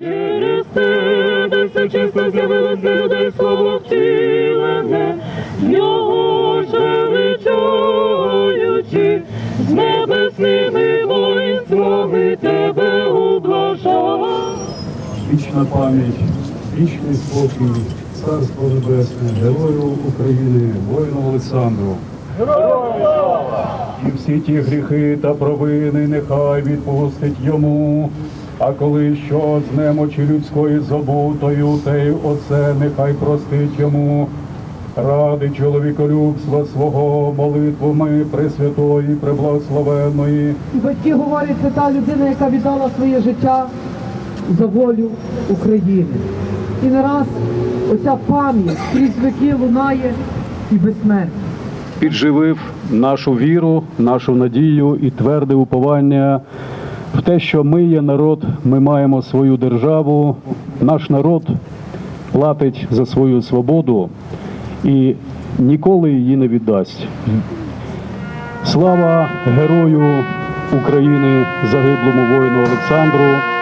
Через тебе все чесно з'явилось для людей слово втілене, його же величаючи, з небесними воїнствами тебе ублажав. Вічна пам'ять, вічний спокій, царство небесне, герою України, воїну Олександру. І всі ті гріхи та провини нехай відпустить йому. А коли що з немочі людської забутою, те й оце нехай простить йому. Ради чоловіколюбства свого молитвами Пресвятої, Преблагословенної, І батьки говорять, це та людина, яка віддала своє життя за волю України. І не раз оця пам'ять крізь віки лунає і безсмертна. підживив нашу віру, нашу надію і тверде уповання в те, що ми є народ, ми маємо свою державу. Наш народ платить за свою свободу і ніколи її не віддасть. Слава герою України, загиблому воїну Олександру.